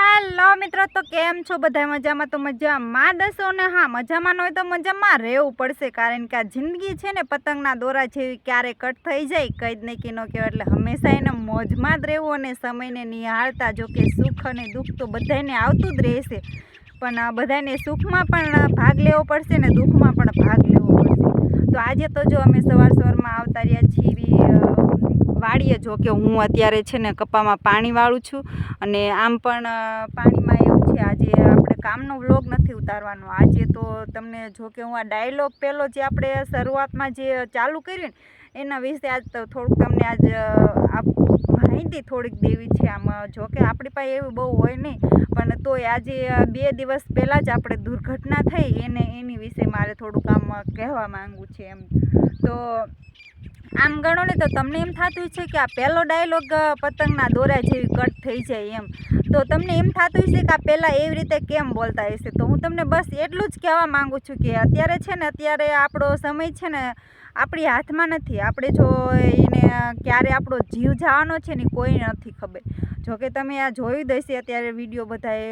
Hello મિત્રો, તો કેમ છો બધા? મજામાં? તો મજામાં દસો ને? હા, મજામાં ન હોય તો મજામાં રહેવું પડશે, કારણ કે આ જિંદગી છે ને, પતંગના દોરા જેવી ક્યારે કટ થઈ જાય કંઈ જ નહીં કે ન કહેવાય. એટલે હંમેશા એને મોજમાં જ રહેવું અને સમયને નિહાળતા, જો કે સુખ અને દુઃખ તો બધાને આવતું જ રહેશે. પણ બધાને સુખમાં પણ ભાગ લેવો પડશે ને, દુઃખમાં પણ ભાગ લેવો પડશે. તો આજે તો જો અમે સવાર સવારમાં આવતા રહ્યા છીએ અ, વાડીએ જો કે હું અત્યારે છે ને કપામાં પાણી વાળું છું. અને આમ પણ પાણીમાં એવું છે આજે આપણે કામનો વ્લોગ નથી ઉતારવાનો. આજે તો તમને જો કે હું આ ડાયલોગ પહેલો જે આપણે શરૂઆતમાં જે ચાલુ કર્યું એના વિશે આજ તો થોડુંક તમને આજ આપ માહિતી થોડીક દેવી છે. આમ જો કે આપણી પાસે એવું બહુ હોય નહીં પણ તોય આજે બે દિવસ પહેલાં જ આપણે દુર્ઘટના થઈ. એને એની વિશે મારે થોડુંક આમ કહેવા માગવું છે એમ. તો આમ ગણો ને તો તમને એમ થતું છે કે આ પહેલો ડાયલોગ પતંગના દોરા જેવી કટ થઈ જાય એમ. તો તમને એમ થતું હશે કે આ પહેલાં એવી રીતે કેમ બોલતા હશે? તો હું તમને બસ એટલું જ કહેવા માગું છું કે અત્યારે છે ને, અત્યારે આપણો સમય છે ને, આપણી હાથમાં નથી. આપણે જો એને ક્યારે આપણો જીવ જવાનો છે ને, કોઈ નથી ખબર. જોકે તમે આ જોયું દેશે અત્યારે વીડિયો બધાએ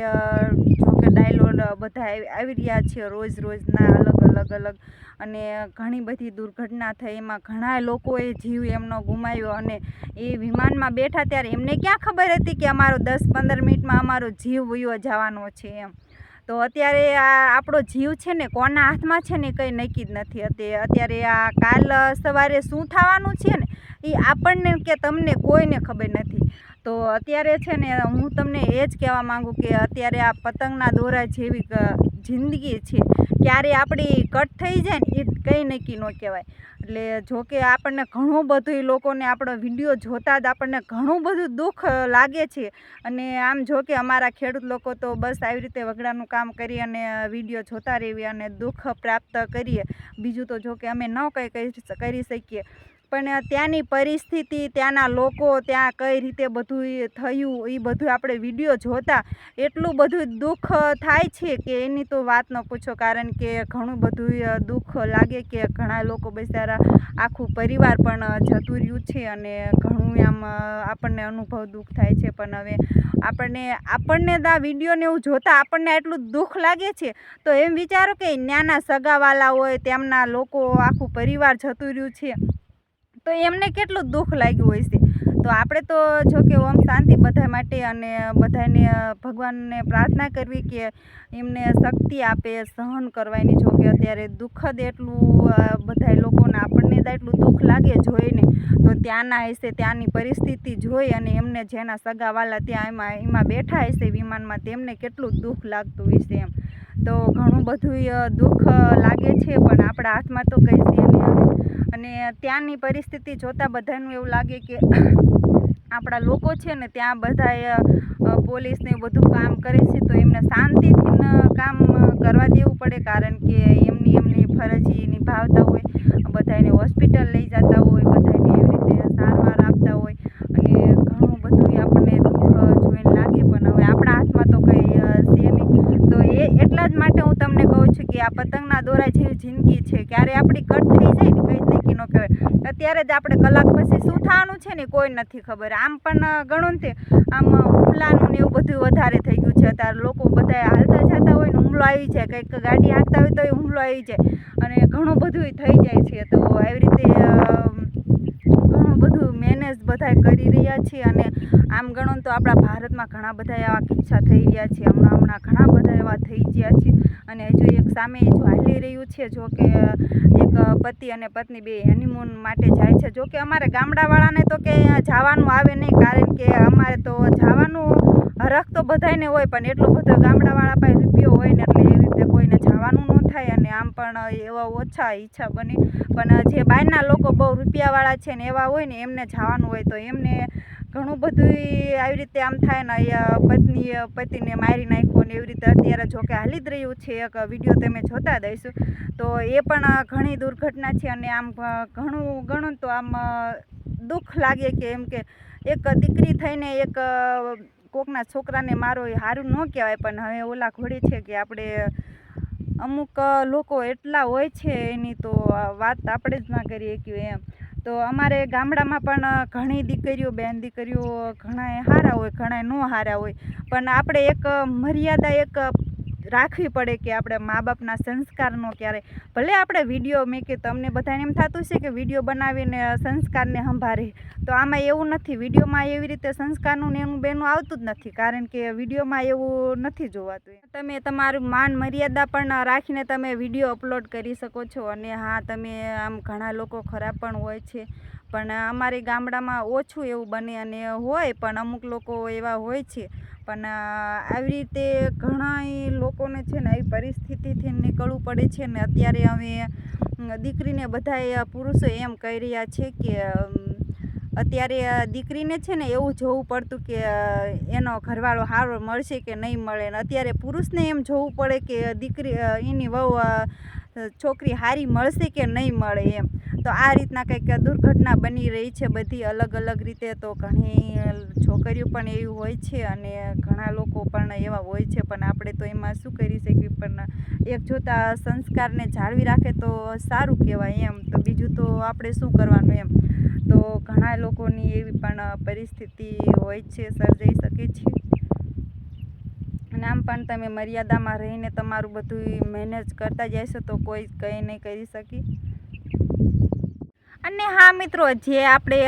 જોકે ડાયલોગ બધા આવી રહ્યા છે રોજ રોજના અલગ અલગ અલગ અને ઘણી બધી દુર્ઘટના થઈ. એમાં ઘણા લોકોએ જીવ એમનો ગુમાવ્યો અને એ વિમાનમાં બેઠા ત્યારે એમને ક્યાં ખબર હતી કે અમારો દસ પંદર મિનિટમાં અમારો જીવ વયો જવાનો છે એમ. તો અત્યારે આ આપણો જીવ છે ને કોના હાથમાં છે ને કંઈ નક્કી જ નથી. અત્યારે આ કાલ સવારે શું થવાનું છે ને એ આપણને કે તમને કોઈને ખબર નથી. તો અત્યારે છે ને હું તમને એ જ કહેવા માંગુ કે અત્યારે આ પતંગના દોરા જેવી જિંદગી છે. ક્યારે આપણી કટ થઈ જાય ને એ કંઈ નક્કી ન કહેવાય. એટલે જો કે આપણને ઘણું બધું એ લોકોને આપણો વીડિયો જોતા જ આપણને ઘણું બધું દુઃખ લાગે છે. અને આમ જો કે અમારા ખેડૂત લોકો તો બસ આવી રીતે વગડાનું કામ કરી અને વીડિયો જોતા રહીએ અને દુઃખ પ્રાપ્ત કરીએ. બીજું તો જો કે અમે ન કંઈ કરી શકીએ. પણ ત્યાંની પરિસ્થિતિ, ત્યાંના લોકો, ત્યાં કઈ રીતે બધું થયું, એ બધું આપણે વીડિયો જોતા, એટલું બધું દુઃખ થાય છે કે એની તો વાત ન પૂછો. કારણ કે ઘણું બધું દુઃખ લાગે કે ઘણા લોકો બિચારા આખું પરિવાર પણ જતું રહ્યું છે અને ઘણું આમ આપણને અનુભવ દુઃખ થાય છે. પણ હવે આપણને આપણને આ વિડીયોને એવું જોતા આપણને એટલું દુઃખ લાગે છે. તો એમ વિચારો કે નાના સગાવાલા હોય, તેમના લોકો, આખું પરિવાર જતું રહ્યું છે. તો એમને કેટલું દુઃખ લાગ્યું હોય છે? તો આપણે તો જો કે ઓમ શાંતિ બધા માટે અને બધાને ભગવાનને પ્રાર્થના કરવી કે એમને શક્તિ આપે, સહન કરવાની. જો કે અત્યારે દુઃખદ એટલું બધા લોકોને આપણને તો એટલું દુઃખ લાગે જોઈને. તો ત્યાંના હશે, ત્યાંની પરિસ્થિતિ જોઈ અને એમને જેના સગાવાલા ત્યાં એમાં એમાં બેઠા હશે વિમાનમાં, તેમને કેટલું દુઃખ લાગતું હશે એમ. તો ઘણું બધું દુઃખ લાગે છે, પણ આપણા હાથમાં તો કંઈ અને ત્યાંની પરિસ્થિતિ જોતાં બધાનું એવું લાગે કે આપણા લોકો છે ને ત્યાં બધાએ પોલીસને બધું કામ કરે છે, તો એમને શાંતિથી કામ કરવા દેવું પડે, કારણ કે એમની એમની ફરજ નિભાવતા હોય, બધાને હોસ્પિટલ લઈ જતા હોય, બધાને એવી રીતે સારવાર આપતા હોય, અને ઘણું બધું આપણને દુઃખ જોઈને લાગે, પણ હવે આપણા હાથમાં તો કંઈ છે નહીં. તો એ એટલા જ માટે હું તમને કહું છું કે આ પતંગના દોરા જેવી જિંદગી છે. ક્યારે આપણી કટ થઈ જાય ને કંઈ ન કહેવાય. અત્યારે જ આપણે કલાક પછી શું થવાનું છે ને કોઈ નથી ખબર. આમ પણ ગણો ને તે, આમ હુમલાનું ને એવું બધું વધારે થઈ ગયું છે. અત્યારે લોકો બધા હાલતા જતા હોય ને હુમલો આવી જાય. કંઈક ગાડી હાંકતા હોય તો એ હુમલો આવી જાય. અને ઘણું બધું થઈ જાય છે. તો આવી રીતે ઘણું બધું મેનેજ બધા કરી રહ્યા છે. અને આમ ગણો તો આપણા ભારતમાં ઘણા બધા એવા કિસ્સા થઈ રહ્યા છે. હમણાં હમણાં ઘણા બધા એવા થઈ ગયા છે. અને હજુ એક સામે જો હાલી રહ્યું છે, જો કે એક પતિ અને પત્ની બે હનીમૂન માટે જાય છે. જો કે અમારે ગામડાવાળાને તો કે જવાનું આવે નહીં, કારણ કે અમારે તો જવાનું હરખ તો બધાને હોય, પણ એટલો બધો ગામડાવાળા પાસે રૂપિયો હોય ને એટલે એવી રીતે કોઈને જવાનું ન થાય અને આમ પણ એવા ઓછા ઈચ્છા બને. પણ જે બહારના લોકો બહુ રૂપિયાવાળા છે ને એવા હોય ને એમને જવાનું હોય તો એમને ઘણું બધું આવી રીતે આમ થાય ને પત્નીએ, પતિને મારી નાખ્યો ને એવી રીતે અત્યારે જો કે હાલી જ રહ્યું છે, એક વીડિયો તમે જોતા દઈશું. તો એ પણ ઘણી દુર્ઘટના છે અને આમ ઘણું ઘણું તો આમ દુઃખ લાગે કે એમ કે એક દીકરી થઈને એક કોકના છોકરાને મારો એ સારું ન કહેવાય, પણ હવે ઓલા ઘોડી છે કે આપણે અમુક લોકો એટલા હોય છે એની તો વાત આપણે જ ના કરીએ કે એમ. તો અમારે ગામડામાં પણ ઘણી દીકરીઓ, બેન દીકરીઓ ઘણાય સારા હોય, ઘણાય ન સારા હોય. પણ આપણે એક મર્યાદા, એક રાખવી પડે કે આપણે મા બાપના સંસ્કારનો ક્યારે, ભલે આપણે વીડિયો મેં કે તમને બધાને એમ થતું છે કે વીડિયો બનાવીને સંસ્કારને સંભાળે, તો આમાં એવું નથી. વિડીયોમાં એવી રીતે સંસ્કારનું ને એનું બેનું આવતું જ નથી, કારણ કે વિડીયોમાં એવું નથી જોવાતું તમે તમારું માન મર્યાદા પણ રાખીને તમે વીડિયો અપલોડ કરી શકો છો અને હા, તમે આમ ઘણા લોકો ખરાબ પણ હોય છે. પણ અમારી ગામડામાં ઓછું એવું બને અને હોય, પણ અમુક લોકો એવા હોય છે. પણ આવી રીતે ઘણા લોકોને છે ને, આવી પરિસ્થિતિથી નીકળવું પડે છે ને, અત્યારે હવે દીકરીને બધા પુરુષો એમ કહી રહ્યા છે કે અત્યારે દીકરીને છે ને એવું જોવું પડતું કે એનો ઘરવાળો સારો મળશે કે નહીં મળે. ને અત્યારે પુરુષને એમ જોવું પડે કે દીકરી એની વહુ છોકરી સારી મળશે કે નહીં મળે એમ? તો આ રીતના કંઈક દુર્ઘટના બની રહી છે બધી અલગ અલગ રીતે. તો ઘણી છોકરીઓ પણ એવી હોય છે અને ઘણા લોકો પણ એવા હોય છે. પણ આપણે તો એમાં શું કરી શકીએ? પણ એક જોતા સંસ્કારને જાળવી રાખે તો સારું કહેવાય એમ. તો બીજું તો આપણે શું કરવાનું એમ? તો ઘણા લોકોની એવી પણ પરિસ્થિતિ હોય છે. સર્જાઈ શકે છે. અને આમ પણ તમે મર્યાદામાં રહીને તમારું બધું મેનેજ કરતા જશો તો કોઈ કંઈ નહીં કરી શકી. અને હા મિત્રો, જે આપણે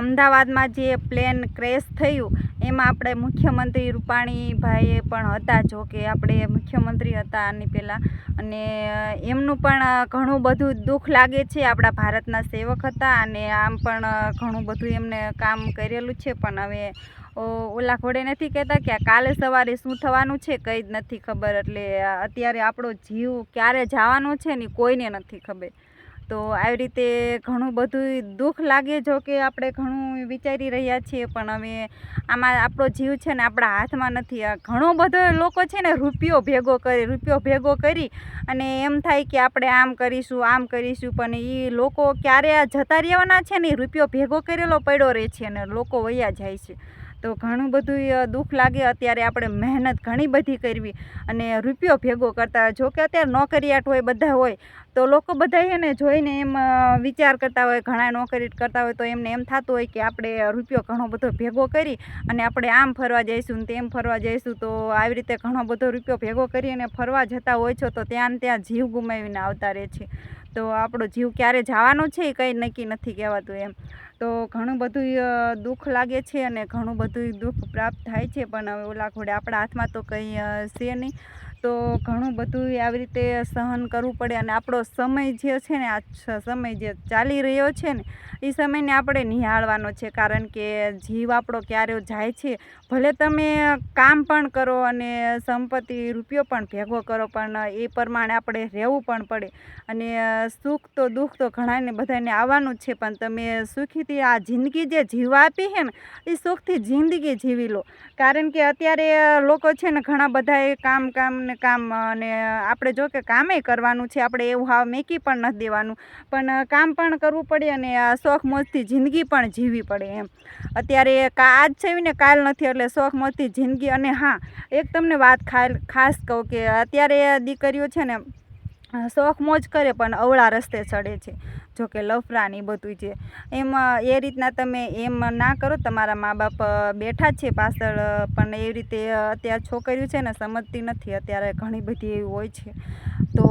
અમદાવાદમાં જે પ્લેન ક્રેશ થયું, એમાં આપણે મુખ્યમંત્રી રૂપાણીભાઈએ પણ હતા, જો કે આપણે મુખ્યમંત્રી હતા આની પહેલાં. અને એમનું પણ ઘણું બધું દુઃખ લાગે છે. આપણા ભારતના સેવક હતા અને આમ પણ ઘણું બધું એમને કામ કરેલું છે. પણ હવે ઓલા ઘોડે નથી કહેતા કે કાલે સવારે શું થવાનું છે કંઈ જ નથી ખબર. એટલે અત્યારે આપણો જીવ ક્યારે જવાનો છે ને કોઈને નથી ખબર. તો આવી રીતે ઘણું બધું દુઃખ લાગે જો કે આપણે ઘણું વિચારી રહ્યા છીએ, પણ હવે આમાં આપણો જીવ છે ને આપણા હાથમાં નથી. ઘણો બધો લોકો છે ને રૂપિયો ભેગો કરી, રૂપિયો ભેગો કરી અને એમ થાય કે આપણે આમ કરીશું આમ કરીશું, પણ એ લોકો ક્યારે જતા રહેવાના છે ને રૂપિયો ભેગો કરેલો પડ્યો રહે છે અને લોકો વયા જાય છે. તો ઘણું બધું દુઃખ લાગે. અત્યારે આપણે મહેનત ઘણી બધી કરવી અને રૂપિયો ભેગો કરતા. જો કે અત્યારે નોકરિયાત હોય બધા હોય, તો લોકો બધા એને જોઈને એમ વિચાર કરતા હોય, ઘણા નોકરી કરતા હોય, તો એમને એમ થતું હોય કે આપણે રૂપિયો ઘણો બધો ભેગો કરી અને આપણે આમ ફરવા જઈશું ને તેમ ફરવા જઈશું. તો આવી રીતે ઘણો બધો રૂપિયો ભેગો કરી અને ફરવા જતા હોય છો, તો ત્યાં ત્યાં જીવ ગુમાવીને આવતા રહે છે. તો આપણો જીવ ક્યારે જવાનો છે એ કંઈ નક્કી નથી કહેવાતું એમ. તો ઘણું બધું દુઃખ લાગે છે અને ઘણું બધું દુઃખ પ્રાપ્ત થાય છે, પણ હવે ઓલા ઘોડે આપણા હાથમાં તો કંઈ છે નહીં. તો ઘણું બધું આવી રીતે સહન કરવું પડે અને આપણો સમય જે છે ને, આ સમય જે ચાલી રહ્યો છે ને, એ સમયને આપણે નિહાળવાનો છે. કારણ કે જીવ આપણો ક્યારે જાય છે, ભલે તમે કામ પણ કરો અને સંપત્તિ, રૂપિયો પણ ભેગો કરો, પણ એ પ્રમાણે આપણે રહેવું પણ પડે. અને સુખ તો દુઃખ તો ઘણાને બધાને આવવાનું છે, પણ તમે સુખીથી આ જિંદગી જે જીવવા આપી છે ને, એ સુખથી જિંદગી જીવી લો. કારણ કે અત્યારે લોકો છે ને, ઘણા બધાએ કામ કામ કામ અને આપણે જો કે કામે કરવાનું છે, આપણે એવું હાવ મેકી પણ નથી દેવાનું. પણ કામ પણ કરવું પડે અને શોખ મોજથી જિંદગી પણ જીવવી પડે એમ. અત્યારે આજ છે ને કાલ નથી, એટલે શોખ મોજથી જિંદગી અને હા, એક તમને વાત ખાસ કહું કે અત્યારે દીકરીઓ છે ને શોખ મોજ કરે પણ અવળા રસ્તે ચડે છે. જો કે લફરા ને બધું છે. એમ એ રીતના તમે એમ ના કરો, તમારા મા બાપ બેઠા છે પાછળ પણ એવી રીતે અત્યારે છોકરીઓ છે ને સમજતી નથી, અત્યારે ઘણી બધી એવી હોય છે. તો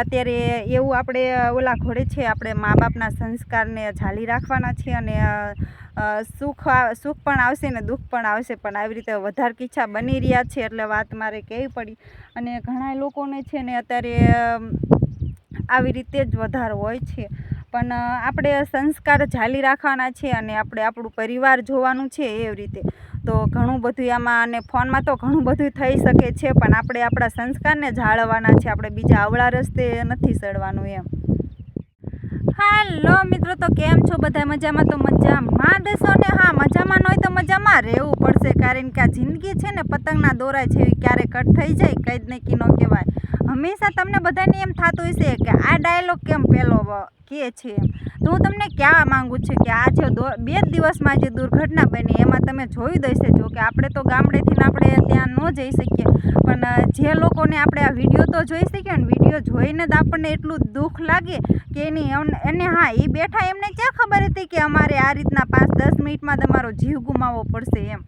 અત્યારે એવું આપણે ઓલા ઘોડે છે, આપણે મા બાપના સંસ્કારને ઝાલી રાખવાના છે અને સુખ સુખ પણ આવશે ને દુઃખ પણ આવશે, પણ આવી રીતે વધારે કિચ્છા બની રહ્યા છે એટલે વાત મારે કહેવી પડી. અને ઘણા લોકોને છે ને અત્યારે આવી રીતે જ વધારે હોય છે. પણ આપણે સંસ્કાર ચાલી રાખવાના છે અને આપણે આપણું પરિવાર જોવાનું છે એવી રીતે. તો ઘણું બધું આમાં અને ફોનમાં તો ઘણું બધું થઈ શકે છે, પણ આપણે આપણા સંસ્કારને જાળવવાના છે. આપણે બીજા અવળા રસ્તે નથી ચડવાનું એમ. હાલો મિત્રો, તો કેમ છો? બધા મજામાં? તો મજામાં દેશો ને? હા, મજામાં ન હોય તો મજામાં. રહેવું પડશે, કારણ કે આ જિંદગી છે ને, પતંગના દોરા જેવી ક્યારે કટ થઈ જાય, કંઈ જ નહીં કી ન કહેવાય. હંમેશા તમને બધાને એમ થતું હશે કે આ ડાયલોગ કેમ પેલો વ- છીએ એમ. તો હું તમને કહેવા માંગુ છું કે આ જે બે દિવસમાં જે દુર્ઘટના બની, એમાં તમે જોઈ દેશે જો કે આપણે તો ગામડેથી આપણે ત્યાં ન જઈ શકીએ. પણ જે લોકોને આપણે આ વીડિયો તો જોઈ શકીએ ને, વીડિયો જોઈને જ આપણને એટલું દુઃખ લાગે કે એની એને હા એ બેઠા એમને ક્યાં ખબર હતી કે અમારે આ રીતના પાંચ દસ મિનિટમાં તમારો જીવ ગુમાવવો પડશે એમ.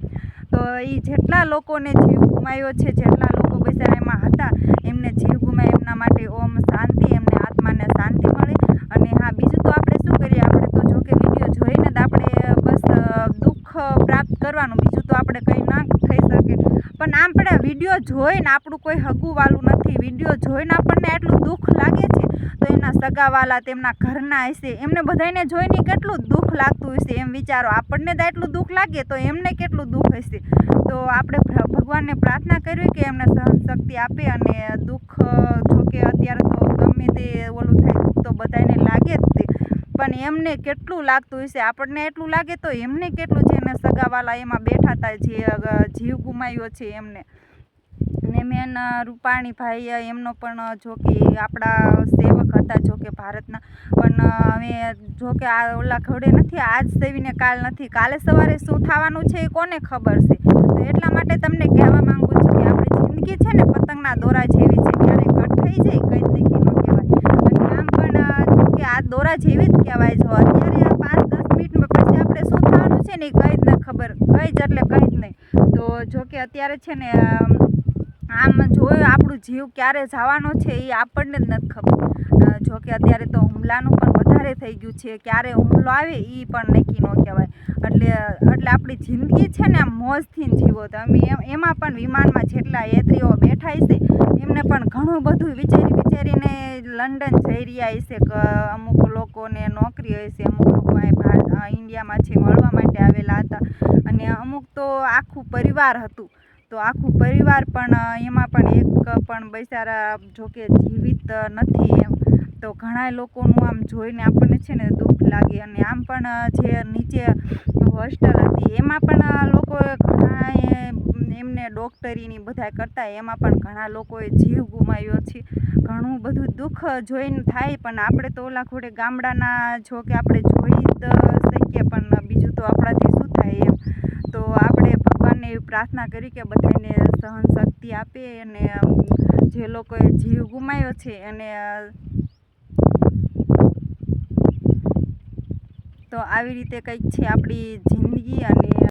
તો એ જેટલા લોકોને જીવ ગુમાવ્યો છે, જેટલા લોકો બિચારા એમાં હતા, એમને જીવ ગુમાય એમના માટે ઓમ શાંતિ, એમને આત્માને શાંતિ મળે અને હા બીજું તો આપણે શું કરીએ આપણે તો જો કે વીડિયો જોઈને જ આપણે બસ અ, દુઃખ પ્રાપ્ત કરવાનું બીજું તો આપણે કંઈ ના થઈ શકે પણ આમ આપણે વીડિયો જોઈને આપણું કોઈ હગું વાલું નથી. વીડિયો જોઈને આપણને એટલું દુઃખ લાગે છે, તો એમના સગાવાલા તેમના ઘરના હશે. એમને બધાને જોઈને કેટલું દુઃખ લાગતું હશે એમ વિચારો. આપણને તો એટલું દુઃખ લાગે, તો એમને કેટલું દુઃખ હશે? તો આપણે ભગવાનને પ્રાર્થના કરવી કે એમને સહન શક્તિ આપે અને દુઃખ જો કે અત્યારે તો ગમે તે ઓલું થાય, દુઃખ તો બધાને લાગે જ તે. પણ એમને કેટલું લાગતું હશે? આપણને એટલું લાગે તો એમને કેટલું જેને સગાવાલા એમાં બેઠા હતા જે જીવ ગુમાવ્યો છે એમને. અને મેન રૂપાણીભાઈ એમનો પણ જો કે આપણા સેવક હતા, જો કે ભારતના. પણ હવે જો કે આ ઓલા ઘોડે નથી, આજ સેવીને કાલ નથી. કાલે સવારે શું થવાનું છે એ કોને ખબર છે? તો એટલા માટે તમને કહેવા માંગુ છું કે આપણી જિંદગી છે ને પતંગના દોરા જેવી છે. ક્યારેક કટ થઈ જાય, કંઈ નક્કી ન કહેવાય. અને આમ પણ જો કે આ દોરા જેવી જ કહેવાય. જો અત્યારે આ પાંચ, દસ મિનિટમાં પછી આપણે શું થવાનું છે ને એ કંઈ જ ન ખબર. કંઈ જ એટલે કંઈ જ નહીં. તો જો કે અત્યારે છે ને આમ જોયું આપણું જીવ ક્યારે જવાનો છે એ આપણને જ નથી ખબર. જો કે અત્યારે તો હુમલાનું પણ વધારે થઈ ગયું છે. ક્યારે હુમલો આવે એ પણ નક્કી ન કહેવાય. એટલે એટલે આપણી જિંદગી છે ને આમ મોજથી જીવો. તો અમે એમ પણ વિમાનમાં જેટલા યાત્રીઓ બેઠા છે એમને પણ ઘણું બધું વિચારી વિચારીને લંડન જઈ રહ્યા કે, અમુક લોકોને નોકરી હોય છે અમુક લોકો ભારત ઇન્ડિયામાં છે, મળવા માટે આવેલા હતા. અને અમુક તો આખું પરિવાર હતું. તો આખું પરિવાર પણ એમાં પણ એક પણ બિચારા જોકે જીવિત નથી એમ. તો ઘણા લોકોનું આમ જોઈને આપણને છે ને દુઃખ લાગે અને આમ પણ જે નીચે હોસ્ટેલ હતી, એમાં પણ લોકોએ ઘણા એમને ડોક્ટરીની બધા કરતા, એમાં પણ ઘણા લોકોએ જીવ ગુમાવ્યો છે. ઘણું બધું દુઃખ જોઈને થાય, પણ આપણે તો ઓલા ઘોડે ગામડાના જો કે આપણે જોઈ જ શકીએ, પણ બીજું તો આપણાથી શું થાય એમ. તો આપણે ભગવાનને એવી પ્રાર્થના કરી કે બધાને સહન શક્તિ આપે અને જે લોકોએ જીવ ગુમાવ્યો છે અને તો આવી રીતે કંઈક છે આપણી જિંદગી અને